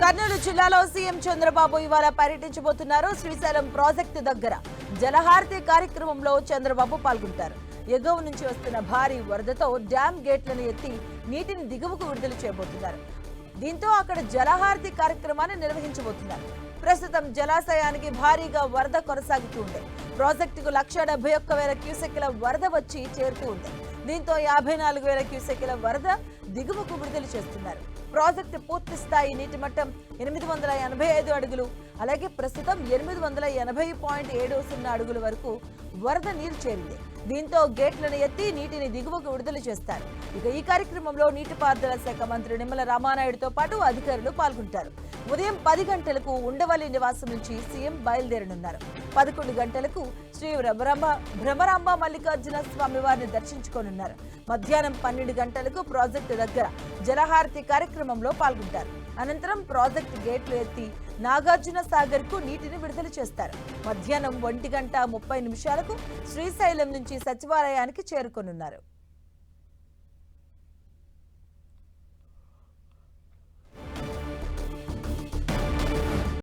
కర్నూలు జిల్లాలో సీఎం చంద్రబాబు ఇవాళ పర్యటించబోతున్నారు. శ్రీశైలం ప్రాజెక్టు దగ్గర జలహారతి కార్యక్రమంలో చంద్రబాబు పాల్గొంటారు. ఎగువ నుంచి వస్తున్న భారీ వరదతో డ్యాం గేట్లను ఎత్తి నీటిని దిగువకు విడుదల చేయబోతున్నారు. దీంతో అక్కడ జలహారతి కార్యక్రమాన్ని నిర్వహించబోతున్నారు. ప్రస్తుతం జలాశయానికి భారీగా వరద కొనసాగుతూ ఉంది. ప్రాజెక్టుకు లక్ష డెబ్బై ఒక్క వేల క్యూసెక్ల వరద వచ్చి చేరుతూ ఉంది. దీంతో యాభై నాలుగు వేల క్యూసెక్ల వరద దిగువకు విడుదల చేస్తున్నారు. ప్రాజెక్టు పూర్తి స్థాయి నీటి మట్టం ఎనిమిది వందల ఎనభై ఐదు అడుగులు అలాగే ప్రస్తుతం ఎనిమిది వందల ఎనభై పాయింట్ ఏడు సున్నా అడుగుల వరకు వరద నీరు చేరింది. దీంతో గేట్లను ఎత్తి నీటిని దిగువకు విడుదల చేస్తారు. ఇక ఈ కార్యక్రమంలో నీటిపారుదల శాఖ మంత్రి నిమ్మల రామానాయుడుతో పాటు అధికారులు పాల్గొంటారు. ఉదయం పది గంటలకు ఉండవల్లి నివాసం నుంచి సీఎం బయలుదేరనున్నారు. పదకొండు గంటలకు శ్రీ భ్రమరాంబ భ్రమరాంబ మల్లికార్జున స్వామి వారిని దర్శించుకోనున్నారు. మధ్యాహ్నం పన్నెండు గంటలకు ప్రాజెక్టు దగ్గర జలహారతి కార్యక్రమంలో పాల్గొంటారు. అనంతరం ప్రాజెక్టు గేట్లు ఎత్తి నాగార్జున సాగర్కు నీటిని విడుదల చేస్తారు. మధ్యాహ్నం ఒంటి గంట ముప్పై నిమిషాలకు శ్రీశైలం నుంచి సచివాలయానికి చేరుకోనున్నారు.